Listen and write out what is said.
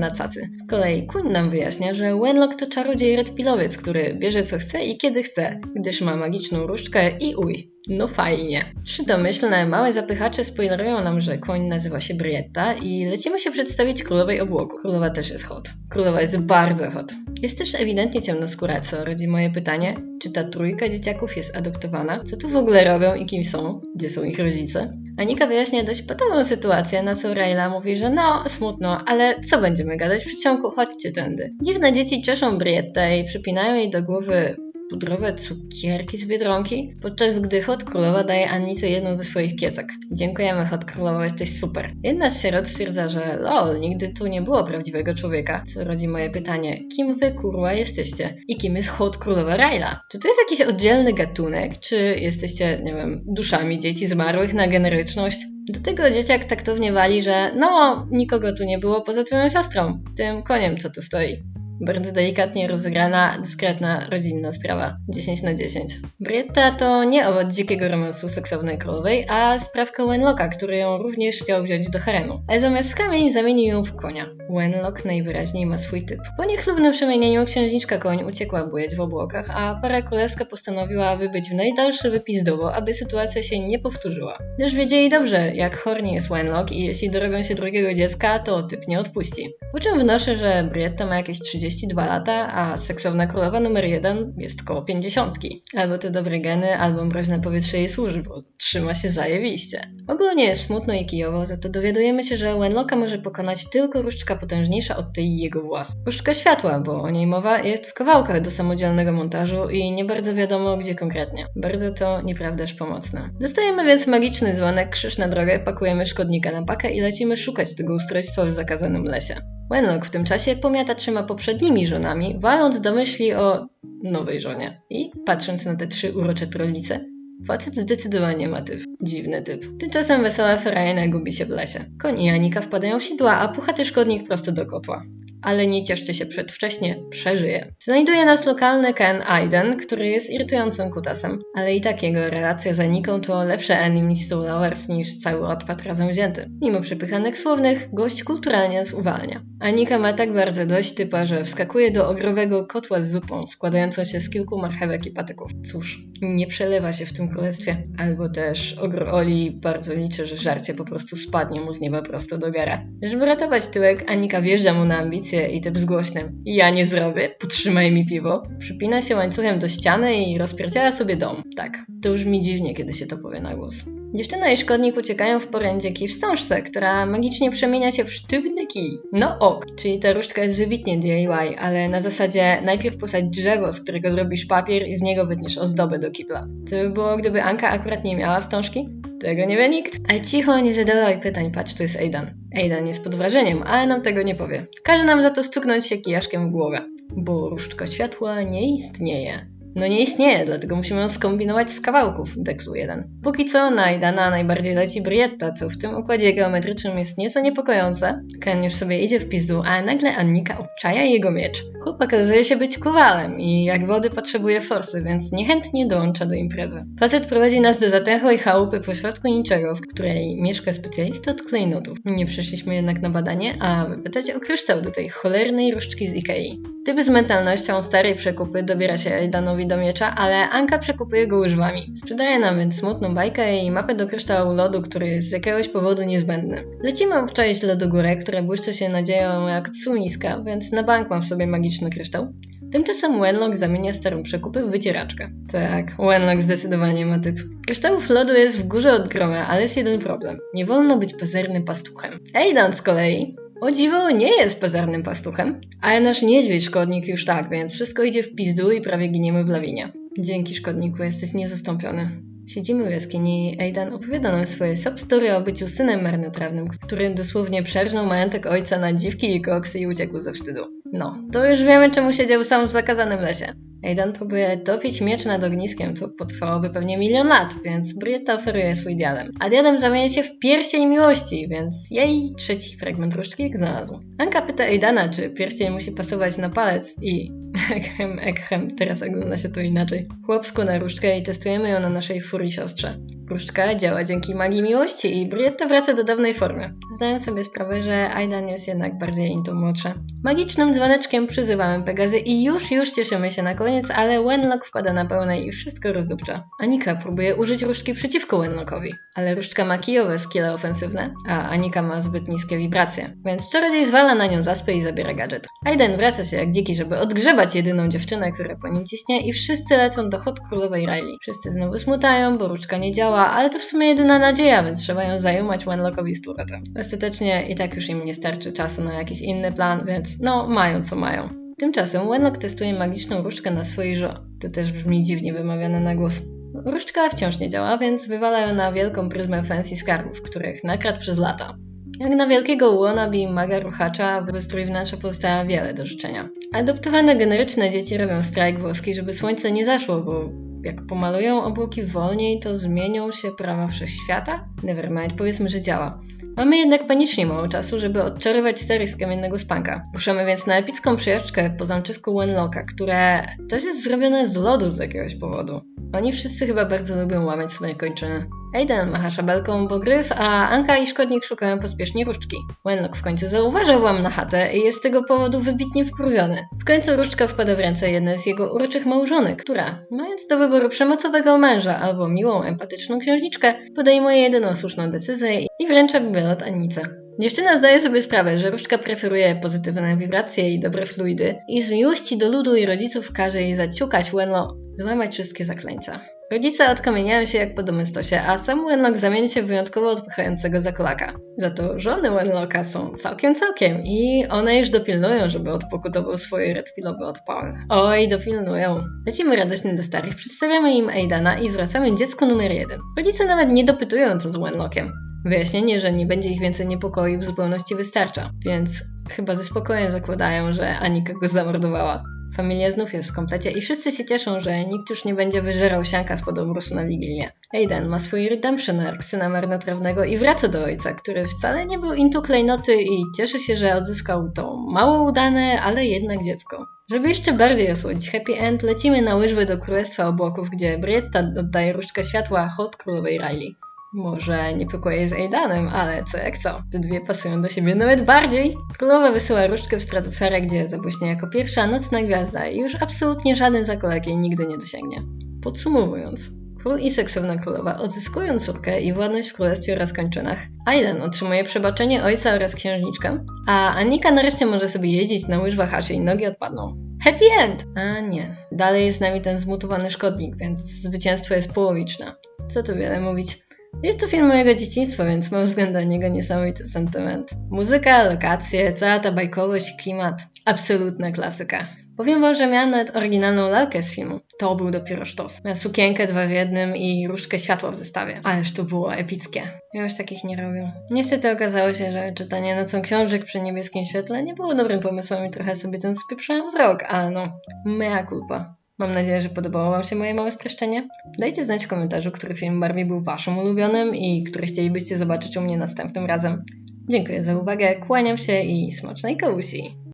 na cacy. Z kolei Queen nam wyjaśnia, że Wenlock to czarodziej redpilowiec, który bierze co chce i kiedy chce, gdyż ma magiczną różdżkę i uj. No fajnie. Trzy domyślne, małe zapychacze spoilerują nam, że koń nazywa się Brietta i lecimy się przedstawić królowej obłoku. Królowa też jest hot. Królowa jest bardzo hot. Jest też ewidentnie ciemnoskóra, co rodzi moje pytanie, czy ta trójka dzieciaków jest adoptowana? Co tu w ogóle robią i kim są? Gdzie są ich rodzice? Anika wyjaśnia dość patową sytuację, na co Rayla mówi, że no, smutno, ale co będziemy gadać w przeciągu, chodźcie tędy. Dziwne dzieci czeszą Briettę i przypinają jej do głowy pudrowe cukierki z Biedronki, podczas gdy Hot Królowa daje Annice jedną ze swoich kiecek. Dziękujemy Hot Królowa, jesteś super. Jedna z sierot stwierdza, że lol, nigdy tu nie było prawdziwego człowieka, co rodzi moje pytanie, kim wy kurwa jesteście? I kim jest Hot Królowa Raila? Czy to jest jakiś oddzielny gatunek, czy jesteście, nie wiem, duszami dzieci zmarłych na generyczność? Do tego dzieciak taktownie wali, że no, nikogo tu nie było poza twoją siostrą, tym koniem, co tu stoi. Bardzo delikatnie rozegrana, dyskretna, rodzinna sprawa. 10 na 10. Brietta to nie owoc dzikiego romansu seksownej królowej, a sprawka Wenlocka, który ją również chciał wziąć do haremu. Ale zamiast w kamień zamienił ją w konia. Wenlock najwyraźniej ma swój typ. Po niechlubnym przemienieniu księżniczka koń uciekła bujać w obłokach, a para królewska postanowiła wybyć w najdalsze wypizdowo, aby sytuacja się nie powtórzyła. Gdyż wiedzieli dobrze, jak horny jest Wenlock i jeśli dorobią się drugiego dziecka, to typ nie odpuści. Po czym wnoszę, że Brietta ma jakieś 32 lata, a seksowna królowa numer 1 jest koło 50. Albo te dobre geny, albo mroźne powietrze jej służy, bo trzyma się zajebiście. Ogólnie jest smutno i kijowo, za to dowiadujemy się, że Wenlocka może pokonać tylko różdżka potężniejsza od tej jego własnej. Różdżka światła, bo o niej mowa jest w kawałkach do samodzielnego montażu i nie bardzo wiadomo gdzie konkretnie. Bardzo to nieprawdaż pomocne. Dostajemy więc magiczny dzwonek, krzyż na drogę, pakujemy szkodnika na pakę i lecimy szukać tego ustrojstwa w zakazanym lesie. Wenlock w tym czasie pomiata trzema poprzednimi żonami, waląc do myśli o nowej żonie. I patrząc na te trzy urocze trollice, facet zdecydowanie ma typ. Dziwny typ. Tymczasem wesoła Ferajna gubi się w lesie. Koń i Anika wpadają w sidła, a puchaty szkodnik prosto do kotła. Ale nie cieszcie się przedwcześnie, przeżyje. Znajduje nas lokalny Ken Aiden, który jest irytującym kutasem, ale i tak jego relacja z Aniką to lepsze enemies to lovers niż cały odpad razem wzięty. Mimo przepychanek słownych, gość kulturalnie nas uwalnia. Anika ma tak bardzo dość typa, że wskakuje do ogrowego kotła z zupą, składającą się z kilku marchewek i patyków. Cóż, nie przelewa się w tym królestwie. Albo też ogr Oli bardzo liczy, że żarcie po prostu spadnie mu z nieba prosto do gara. Żeby ratować tyłek, Anika wjeżdża mu na ambicje i typ z. Ja nie zrobię, potrzymaj mi piwo. Przypina się łańcuchem do ściany i rozpierdziela sobie dom. Tak, to już mi dziwnie, kiedy się to powie na głos. Dziewczyna i szkodnik uciekają w porędzie kij wstążce, która magicznie przemienia się w sztywny kij. No ok, czyli ta różdżka jest wybitnie DIY, ale na zasadzie najpierw posadź drzewo, z którego zrobisz papier i z niego wytniesz ozdobę do kibla. To by było, gdyby Anka akurat nie miała wstążki? Tego nie wie nikt. Ale cicho, nie zadawaj pytań, patrz, to jest Aidan. Aidan jest pod wrażeniem, ale nam tego nie powie. Każe nam za to stuknąć się kijaszkiem w głowę. Bo różdżka światła nie istnieje. No nie istnieje, dlatego musimy ją skombinować z kawałków, deksu 1. Póki co na Aidana najbardziej leci Brietta, co w tym układzie geometrycznym jest nieco niepokojące. Ken już sobie idzie w pizdu, ale nagle Annika obczaja jego miecz. Chłop okazuje się być kowalem i jak wody potrzebuje forsy, więc niechętnie dołącza do imprezy. Facet prowadzi nas do zatęchłej chałupy pośrodku niczego, w której mieszka specjalista od klejnotów. Nie przyszliśmy jednak na badanie, a wypytać o kryształ do tej cholernej różdżki z Ikei. Typ z mentalnością starej przekupy dobiera się Aidanowi do miecza, ale Anka przekupuje go łyżwami. Sprzedaje nam więc smutną bajkę i mapę do kryształu lodu, który jest z jakiegoś powodu niezbędny. Lecimy obczaić lodogórę, która błyszczy się nadzieją jak cumiska, więc na bank mam w sobie magiczny kryształ. Tymczasem Wenlock zamienia starą przekupy w wycieraczkę. Tak, Wenlock zdecydowanie ma typ. Kryształów lodu jest w górze od groma, ale jest jeden problem. Nie wolno być pazernym pastuchem. Aidan z kolei o dziwo nie jest pazarnym pastuchem, ale nasz niedźwiedź szkodnik już tak, więc wszystko idzie w pizdu i prawie giniemy w lawinie. Dzięki szkodniku, jesteś niezastąpiony. Siedzimy w jaskini i Aidan opowiada nam swoje sob-story o byciu synem marnotrawnym, który dosłownie przerżnął majątek ojca na dziwki i koksy i uciekł ze wstydu. No, to już wiemy czemu siedział sam w zakazanym lesie. Aidan próbuje dopić miecz nad ogniskiem, co potrwałoby pewnie milion lat, więc Brietta oferuje swój diadem. A diadem zamienia się w pierścień miłości, więc jej trzeci fragment różdżki znalazł. Anka pyta Aidana, czy pierścień musi pasować na palec i ekhem, ekhem, teraz ogląda się to inaczej. Chłopsku na różdżkę i testujemy ją na naszej furii siostrze. Różdżka działa dzięki magii miłości i Brietta wraca do dawnej formy. Zdając sobie sprawę, że Aidan jest jednak bardziej into młodsza. Magicznym dzwoneczkiem przyzywamy Pegazy i już, już cieszymy się na koniec, ale Wenlock wpada na pełnej i wszystko rozdupcza. Anika próbuje użyć różdżki przeciwko Wenlockowi, ale różdżka ma kijowe skille ofensywne, a Anika ma zbyt niskie wibracje, więc czarodziej zwala na nią zaspy i zabiera gadżet. Aiden wraca się jak dziki, żeby odgrzebać jedyną dziewczynę, która po nim ciśnie i wszyscy lecą do hot królowej Riley. Wszyscy znowu smutają, bo różdżka nie działa, ale to w sumie jedyna nadzieja, więc trzeba ją zajumać Wenlockowi z powrotem. Ostatecznie i tak już im nie starczy czasu na jakiś inny plan, więc no, mają co mają. Tymczasem Wenlock testuje magiczną różdżkę na swojej żo. To też brzmi dziwnie wymawiane na głos. Różdżka wciąż nie działa, więc wywala ją na wielką pryzmę fancy skarbów, których nakradł przez lata. Jak na wielkiego wannabe maga ruchacza, w strój wnętrza pozostała wiele do życzenia. Adoptowane generyczne dzieci robią strajk włoski, żeby słońce nie zaszło, bo jak pomalują obłoki wolniej, to zmienią się prawa wszechświata? Nevermind, powiedzmy, że działa. Mamy jednak panicznie mało czasu, żeby odczarować stary z kamiennego spanka. Ruszamy więc na epicką przejażdżkę po zamczysku Wenlocka, które też jest zrobione z lodu z jakiegoś powodu. Oni wszyscy chyba bardzo lubią łamać swoje kończyny. Aiden macha szabelką po gryf, a Anka i szkodnik szukają pospiesznie różdżki. Wenlock w końcu zauważa łam na chatę i jest z tego powodu wybitnie wkurwiony. W końcu różdżka wpada w ręce jednej z jego uroczych małżonek, która, mając do wyboru przemocowego męża albo miłą, empatyczną księżniczkę, podejmuje jedyną słuszną decyzję i wręcza bibliot Anice. Dziewczyna zdaje sobie sprawę, że różdżka preferuje pozytywne wibracje i dobre fluidy i z miłości do ludu i rodziców każe jej zaciukać Wenlo, złamać wszystkie zakleńca. Rodzice odkamieniają się jak po domystosie, a sam Wenlock zamieni się w wyjątkowo odpychającego zakolaka. Za to żony Wenlocka są całkiem całkiem i one już dopilnują, żeby odpokutował swoje redfilowe odpały. Oj, dopilnują. Lecimy radośnie do starych, przedstawiamy im Aidana i zwracamy dziecko numer jeden. Rodzice nawet nie dopytują co z Wenlockiem. Wyjaśnienie, że nie będzie ich więcej niepokoi w zupełności wystarcza, więc chyba ze spokojem zakładają, że Anika go zamordowała. Familia znów jest w komplecie i wszyscy się cieszą, że nikt już nie będzie wyżerał sianka spod obrusu na Wigilię. Aiden ma swój redemption arc syna marnotrawnego i wraca do ojca, który wcale nie był into klejnoty i cieszy się, że odzyskał to mało udane, ale jednak dziecko. Żeby jeszcze bardziej osłodzić happy end, lecimy na łyżwy do Królestwa Obłoków, gdzie Brietta oddaje różdżkę światła hot królowej Riley. Może nie pykła jej z Aidanem, ale co jak co, te dwie pasują do siebie nawet bardziej. Królowa wysyła różdżkę w stratosferę, gdzie zabłyśnie jako pierwsza nocna gwiazda i już absolutnie żaden zakolek jej nigdy nie dosięgnie. Podsumowując, Król i seksowna królowa odzyskują córkę i władność w królestwie oraz kończynach. Aidan otrzymuje przebaczenie ojca oraz księżniczkę, a Anika nareszcie może sobie jeździć na łyżwach, aż jej nogi odpadną. Happy end! A nie. Dalej jest z nami ten zmutowany szkodnik, więc zwycięstwo jest połowiczne. Co tu wiele mówić. Jest to film mojego dzieciństwa, więc mam względem niego niesamowity sentyment. Muzyka, lokacje, cała ta bajkowość klimat. Absolutna klasyka. Powiem wam, że miałam nawet oryginalną lalkę z filmu. To był dopiero sztos. Miała sukienkę dwa w jednym i różdżkę światła w zestawie. Ależ to było epickie. Ja już takich nie robię. Niestety okazało się, że czytanie nocą książek przy niebieskim świetle nie było dobrym pomysłem i trochę sobie ten spieprzałam wzrok, ale no, mea culpa. Mam nadzieję, że podobało Wam się moje małe streszczenie. Dajcie znać w komentarzu, który film Barbie był Waszym ulubionym i który chcielibyście zobaczyć u mnie następnym razem. Dziękuję za uwagę, kłaniam się i smacznej kawusi!